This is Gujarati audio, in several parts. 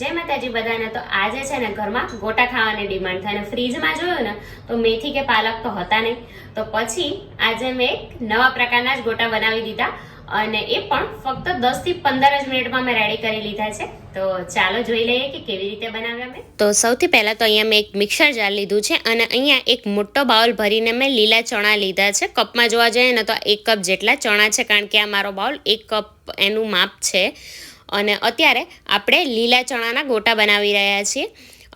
જય માતાજી બધાને. તો આજે છે ને ઘરમાં ગોટા ખાવાની ડિમાન્ડ થાય અને ફ્રીજમાં જોયું ને, તો મેથી કે પાલક તો હતા નહીં. તો પછી આજે મેં એક નવા પ્રકારના જ ગોટા બનાવી દીધા અને એ પણ ફક્ત દસથી પંદર જ મિનિટમાં મેં રેડી કરી લીધા છે. તો ચાલો જોઈ લઈએ કે કેવી રીતે બનાવ્યા મેં. તો સૌથી પહેલાં તો અહીંયા મેં એક મિક્સર જાર લીધું છે અને અહીંયા એક મોટો બાઉલ ભરીને મેં લીલા ચણા લીધા છે. કપમાં જોવા જઈએ ને તો એક કપ જેટલા ચણા છે, કારણ કે આ મારો બાઉલ એક કપ એનું માપ છે. અને અત્યારે આપણે લીલા ચણાના ગોટા બનાવી રહ્યા છીએ.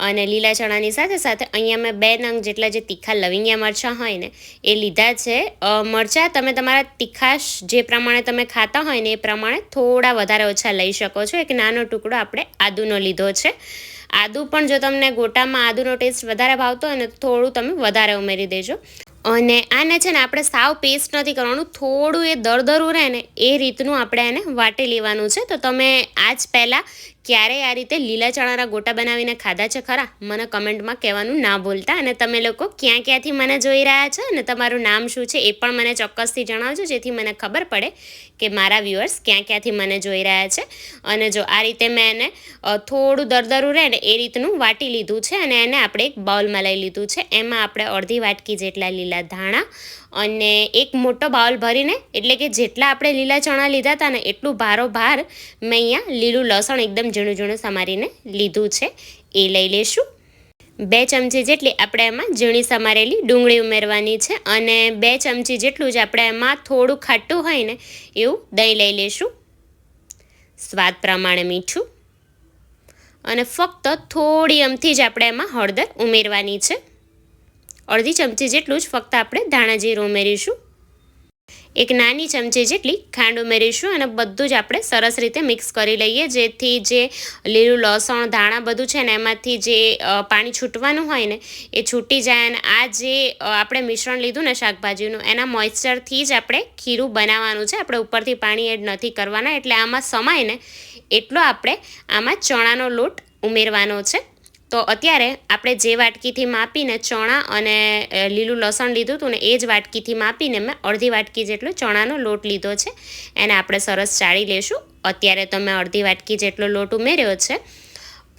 અને લીલા ચણાની સાથે સાથે અહીંયા મેં બે નંગ જેટલા જે તીખા લવિંગિયા મરચાં હોય ને, એ લીધા છે. મરચાં તમે તમારા તીખાશ જે પ્રમાણે તમે ખાતા હોય ને, એ પ્રમાણે થોડા વધારે ઓછા લઈ શકો છો. એક નાનો ટુકડો આપણે આદુનો લીધો છે. આદુ પણ જો તમને ગોટામાં આદુનો ટેસ્ટ વધારે ભાવતો હોય ને થોડું તમે વધારે ઉમેરી દેજો. અને આને છે ને આપણે સાવ પેસ્ટ નથી કરવાનું, થોડું એ દરદરું રહે ને એ રીતનું આપણે એને વાટી લેવાનું છે. તો તમે આજ પહેલાં ક્યારેય આ રીતે લીલા ચણાના ગોટા બનાવીને ખાધા છે ખરા? મને કમેન્ટમાં કહેવાનું ના ભૂલતા. અને તમે લોકો ક્યાં ક્યાંથી મને જોઈ રહ્યા છો અને તમારું નામ શું છે એ પણ મને ચોક્કસથી જણાવજો, જેથી મને ખબર પડે કે મારા વ્યુઅર્સ ક્યાં ક્યાંથી મને જોઈ રહ્યા છે. અને જો આ રીતે મેં એને થોડું દરદરું રહે ને એ રીતનું વાટી લીધું છે અને એને આપણે એક બાઉલમાં લઈ લીધું છે. એમાં આપણે અડધી વાટકી જેટલા લીલા ધાણા અને એક મોટો બાઉલ ભરીને, એટલે કે જેટલા આપણે લીલા ચણા લીધા હતા ને એટલું ભારો ભાર મેં અહીંયા લીલું લસણ એકદમ ઝીણું ઝીણું સમારીને લીધું છે. એ લઈ લેશું બે ચમચી જેટલી આપણે એમાં ઝીણી સમારેલી ડુંગળી ઉમેરવાની છે અને બે ચમચી જેટલું જ આપણે એમાં થોડું ખાટું હોય ને એવું દહીં લઈ લેશું સ્વાદ પ્રમાણે મીઠું. અને ફક્ત થોડી અમથી જ આપણે એમાં હળદર ઉમેરવાની છે. અડધી ચમચી જેટલું જ ફક્ત આપણે ધાણા જીરું ઉમેરીશું. એક નાની ચમચી જેટલી ખાંડ ઉમેરીશું અને બધું જ આપણે સરસ રીતે મિક્સ કરી લઈએ. જેથી જે લીલું લસણ, ધાણા બધું છે ને, એમાંથી જે પાણી છૂટવાનું હોય ને, એ છૂટી જાય અને આ જે આપણે મિશ્રણ લીધું ને શાકભાજીનું, એના મોઇશ્ચરથી જ આપણે ખીરું બનાવવાનું છે. આપણે ઉપરથી પાણી એડ નથી કરવાના. એટલે આમાં સમાય ને, એટલો આપણે આમાં ચણાનો લોટ ઉમેરવાનો છે. તો અત્યારે આપણે જે વાટકીથી માપીને ચણા અને લીલું લસણ લીધું હતું ને એ જ વાટકીથી માપીને મેં અડધી વાટકી જેટલો ચણાનો લોટ લીધો છે. એને આપણે સરસ ચાળી લેશું. અત્યારે તો મેં અડધી વાટકી જેટલો લોટ ઉમેર્યો છે.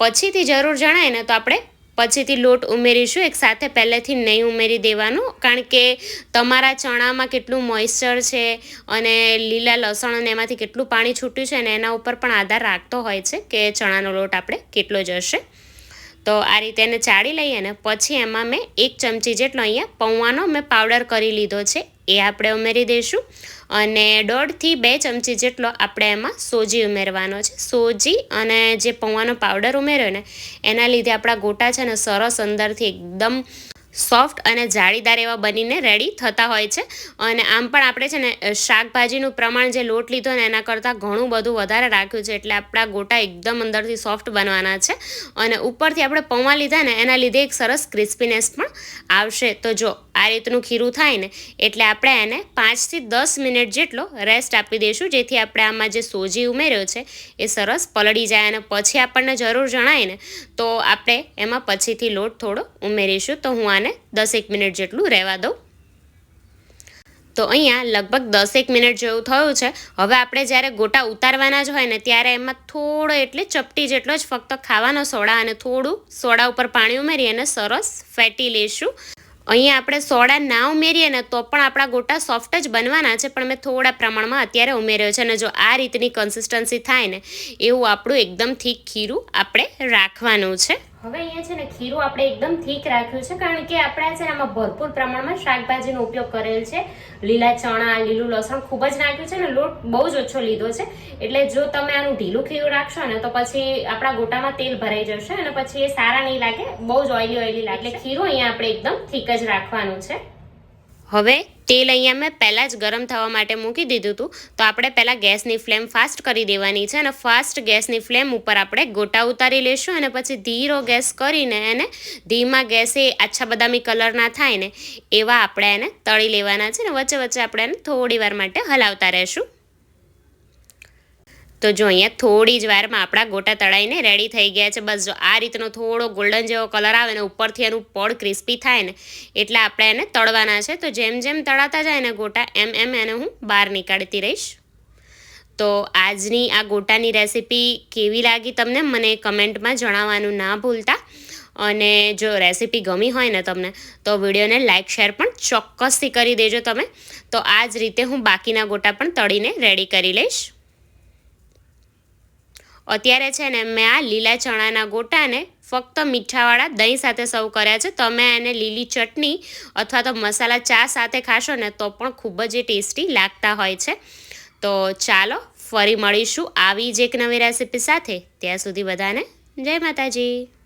પછીથી જરૂર જણાય ને તો આપણે પછીથી લોટ ઉમેરીશું. એક સાથે પહેલેથી નહીં ઉમેરી દેવાનું. કારણ કે તમારા ચણામાં કેટલું મોઇશ્ચર છે અને લીલા લસણ અને એમાંથી કેટલું પાણી છૂટ્યું છે ને એના ઉપર પણ આધાર રાખતો હોય છે કે ચણાનો લોટ આપણે કેટલો જશે. તો આ રીતે એને ચાળી લઈએ ને પછી એમાં મેં એક ચમચી જેટલો અહીંયા પૌવાનો મેં પાવડર કરી લીધો છે. એ આપણે ઉમેરી દઈશું અને દોઢથી બે ચમચી જેટલો આપણે એમાં સોજી ઉમેરવાનો છે. સોજી અને જે પૌવાનો પાવડર ઉમેર્યો ને, એના લીધે આપણા ગોટા છે ને સરસ અંદરથી એકદમ સોફ્ટ અને જાળીદાર એવા બનીને રેડી થતા હોય છે. અને આમ પણ આપણે છે ને શાકભાજીનું પ્રમાણ જે લોટ લીધો ને એના કરતાં ઘણું બધું વધારે રાખ્યું છે. એટલે આપણા ગોટા એકદમ અંદરથી સોફ્ટ બનવાના છે. અને ઉપરથી આપણે પૌવા લીધા ને એના લીધે એક સરસ ક્રિસ્પીનેસ પણ આવશે. તો જો આ રીતનું ખીરું થાય ને, એટલે આપણે એને પાંચથી દસ મિનિટ જેટલો રેસ્ટ આપી દઈશું. જેથી આપણે આમાં જે સોજી ઉમેર્યો છે, એ સરસ પલળી જાય અને પછી આપણને જરૂર જણાય ને, તો આપણે એમાં પછીથી લોટ થોડો ઉમેરીશું. તો હું આને દસેક મિનિટ જેટલું રહેવા દઉં. તો અહીંયા લગભગ દસેક મિનિટ જેવું થયું છે. હવે આપણે જ્યારે ગોટા ઉતારવાના જ હોય ને, ત્યારે એમાં થોડો એટલે ચપટી જેટલો જ ફક્ત ખાવાનો સોડા અને થોડું સોડા ઉપર પાણી ઉમેરી અને સરસ ફેટી લઈશું. અહીંયા આપણે સોડા ના ઉમેરીએ ને તો પણ આપણા ગોટા સોફ્ટ જ બનવાના છે, પણ મેં થોડા પ્રમાણમાં અત્યારે ઉમેર્યો છે અને જો આ રીતની કન્સિસ્ટન્સી થાય ને, એવું આપણું એકદમ થીક ખીરું આપણે રાખવાનું છે. હવે અહીંયા છે ને ખીરું આપણે એકદમ થીક રાખ્યું છે, કારણ કે આપણે છે ને આમાં ભરપૂર પ્રમાણમાં શાકભાજીનો ઉપયોગ કરેલ છે. લીલા ચણા, લીલું લસણ ખૂબ જ નાખ્યું છે ને લોટ બહુ જ ઓછો લીધો છે. એટલે જો તમે આનું ઢીલું ખીરું રાખશો ને તો પછી આપણા ગોટામાં તેલ ભરાઈ જશે અને પછી એ સારા નહીં લાગે, બહુ જ ઓઇલી ઓઇલી લાગે. એટલે ખીરું અહીંયા આપણે એકદમ થીક જ રાખવાનું છે. હવે તેલ અહીંયા મેં પહેલાં જ ગરમ થવા માટે મૂકી દીધું હતું. તો આપણે પહેલાં ગેસની ફ્લેમ ફાસ્ટ કરી દેવાની છે અને ફાસ્ટ ગેસની ફ્લેમ ઉપર આપણે ગોટા ઉતારી લઈશું અને પછી ધીરો ગેસ કરીને એને ધીમા ગેસે આછા બદામી કલરના થાય ને એવા આપણે એને તળી લેવાના છે ને વચ્ચે વચ્ચે આપણે એને થોડી વાર માટે હલાવતા રહેશું. તો જો અહીંયા થોડી જ વારમાં આપણા ગોટા તળાઈને રેડી થઈ ગયા છે. બસ જો આ રીતનો થોડો ગોલ્ડન જેવો કલર આવે ને ઉપરથી એનું પડ ક્રિસ્પી થાય ને એટલે આપણે એને તળવાના છે. તો જેમ જેમ તળાતા જાય ને ગોટા, એમ એમ એને હું બહાર નીકાળતી રહીશ. તો આજની આ ગોટાની રેસીપી કેવી લાગી તમને મને કમેન્ટમાં જણાવવાનું ના ભૂલતા. અને જો રેસીપી ગમી હોય ને તમને, તો વિડીયોને લાઇક શેર પણ ચોક્કસથી કરી દેજો તમે. તો આ જ રીતે હું બાકીના ગોટા પણ તળીને રેડી કરી લઈશ. અત્યારે છે ને મેં આ લીલા ચણાના ગોટાને ફક્ત મીઠાવાળા દહીં સાથે સર્વ કર્યા છે. તમે એને લીલી ચટણી અથવા તો મસાલા ચા સાથે ખાશો ને તો પણ ખૂબ જ ટેસ્ટી લાગતા હોય છે. તો ચાલો ફરી મળીશું આવી જ એક નવી રેસીપી સાથે. ત્યાં સુધી બધાને જય માતાજી.